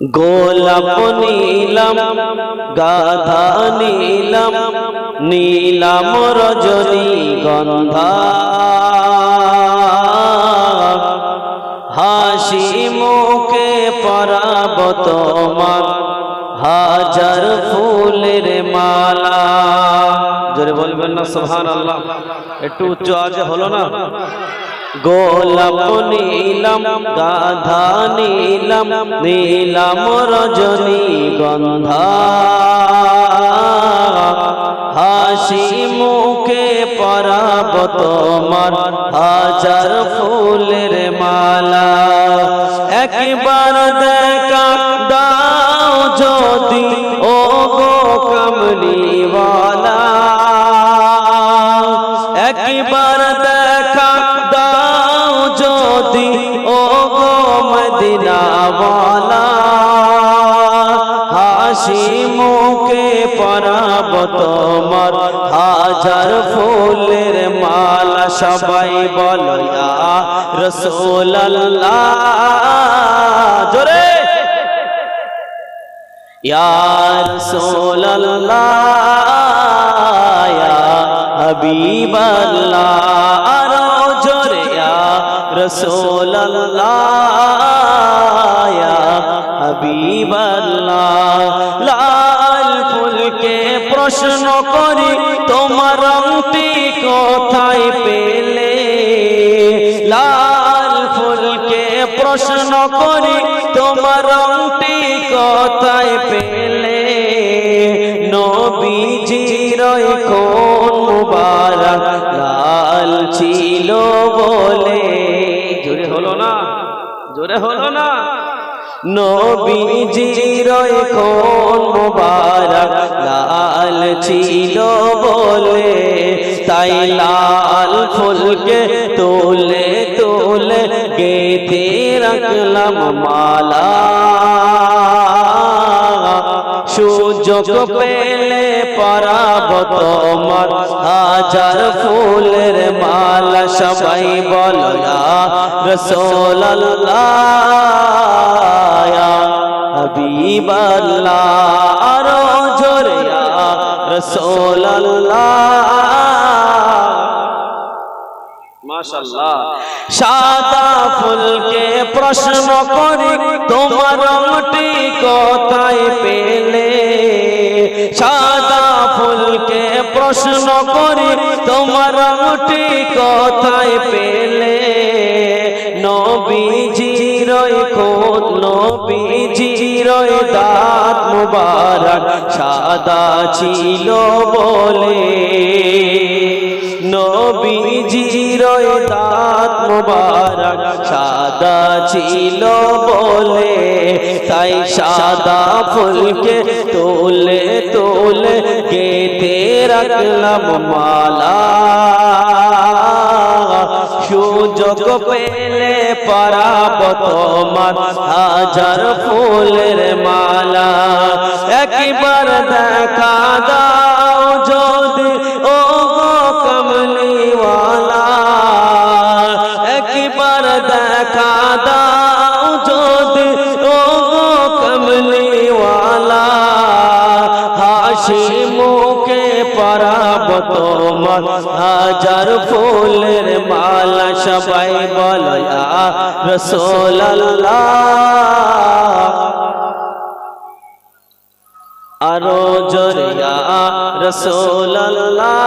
গোলাপ নীলাম, গাধা নীলাম নীলাম রজনী গন্ধা। হাসি মুখে পরাব তোমার, হাজার ফুলের মালা। জোরে বলবেন না সোহান আল্লাহ একটু উচ্চ আজ হলো না? গোলাপ নীলম, গাধা নীলম নীলম রজনী গন্ধা। হাসি মুখে পরাব তোমার হাজার ফুলের মালা। একবার যদি ও গো মদিনাওয়ালা, হাসি মুখে পরাব তোমার, হাজার ফুলের মালা সবাই বলো, ইয়া রাসূলুল্লাহ। জোরে। ইয়া রাসূলুল্লাহ, ইয়া হাবিবাল্লাহ। আরও জোরে ইয়া রাসূলুল্লাহ, ইয়া হাবিবাল্লাহ, লাল ফুলকে প্রশ্ন করি, তোমার রংটি কোথায় পেলে? লাল ফুলকে প্রশ্ন করি, তোমার রংটি কোথায় পেলে? কোন মুবারক নবীজির কোন মুবারক, লাল ছিল বলে, তাই লাল ফুলকে তোলে তোলে গেতে রাখলাম মালা। সুযোগ পেলে পরাব তোমার, হাজার ফুলের মালা, সবাই বলা রসোল্লাহ হাবিবাল্লাহ আরও জোরে রসোল্লাহ মাশাল্লাহ সাদা ফুলকে প্রশ্ন করি তোমার রংটি কোথায় পেলে? সাদা ফুলকে প্রশ্ন করি তোমার রংটি কোথায় পেলে? মুবারক সাদা ছিল বলে। নবীজির দাঁত মুবারক সাদা ছিল বলে। তাই সাদা ফুলকে তোলে তোলে গেতে রাখলাম মালা। সুযোগ পেলে পারাব তোমার হাজার ফুলের মালা। একবার দেখা দাও যদি, ও গো কমলিওয়ালা। একবার দেখা দাও যদি, ও গো কমলিওয়ালা। হাসি মুখে পরাব তোমার হাজার ফুলের মালা সবাই বলয়া রসোল্লাহ আরও জরিয়া রসোল্লাহ